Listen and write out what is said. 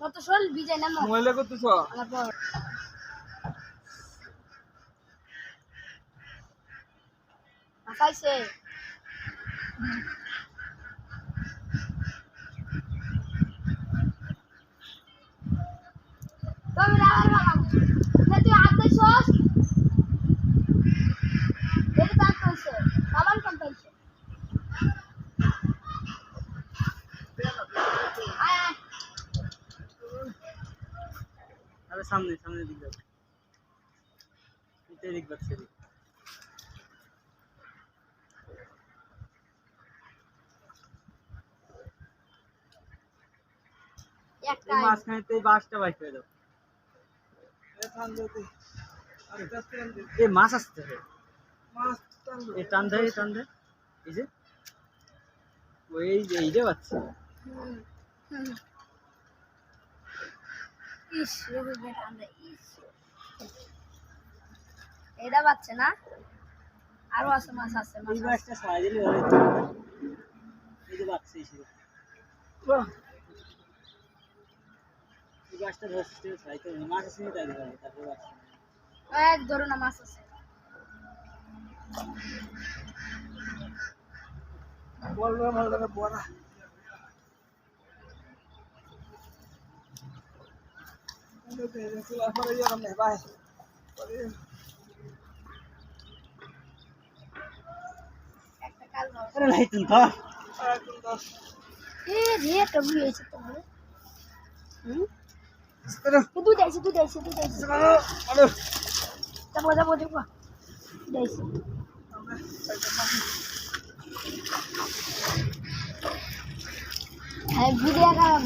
কত শোল বিজয় নামো মোবাইলে করতেছ? আমার আরে সামনে সামনে দিক যাও এটাই দিক বাচ্চা দিক এই মাঝখানে তো এই বাসটা বাইক করে দাও। এই মাছ আসতে এই টান এই টান এই যে ওই যে এই যে বাচ্চা। ইস রবি ইস। এটা বাচ্চা না? আরও আছে মাছ আছে মাছ এই আছে। দিলে ওই এই যে বাচ্চা এই মাছটা ধরতে সাইকেল মাছ আছে তাই দিতে তারপর বাচ্চা। এক ধরনের মাছ আছে। বলব বড়া দুধ আইছে দুধ আইছে দুধ আইছে যাব যাব যাব দুধ হ্যাঁ ভিডিও খারাপ